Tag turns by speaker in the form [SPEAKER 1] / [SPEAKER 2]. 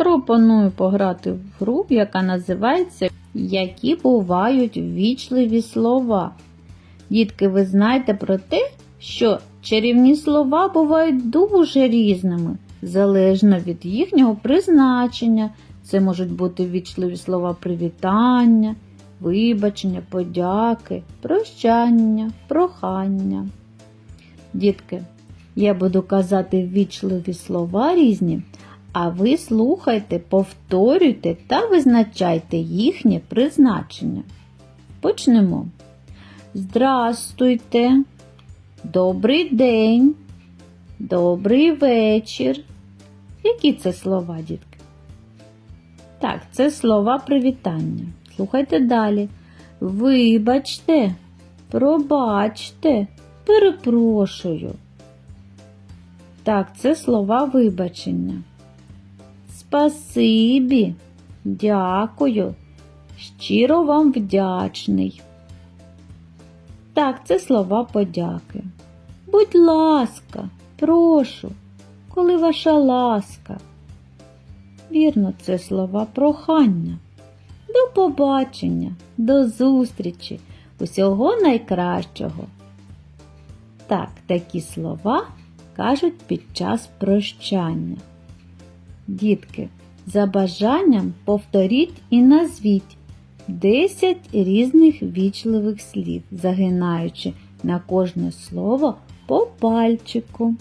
[SPEAKER 1] Пропоную пограти в гру, яка називається Які бувають ввічливі слова. Дітки, ви знаєте про те, що чарівні слова бувають дуже різними, залежно від їхнього призначення. Це можуть бути ввічливі слова привітання, вибачення, подяки, прощання, прохання. Дітки, я буду казати ввічливі слова різні, а ви слухайте, повторюйте та визначайте їхнє призначення. Почнемо. Здрастуйте, добрий день, добрий вечір. Які це слова, дітки? Так, це слова привітання. Слухайте далі. Вибачте, пробачте, перепрошую. Так, це слова вибачення. Спасибі, дякую, щиро вам вдячний. Так, це слова подяки. Будь ласка, прошу, коли ваша ласка. Вірно, це слова прохання. До побачення, до зустрічі, усього найкращого. Так, такі слова кажуть під час прощання. Дітки, за бажанням повторіть і назвіть 10 різних вічливих слів, загинаючи на кожне слово по пальчику.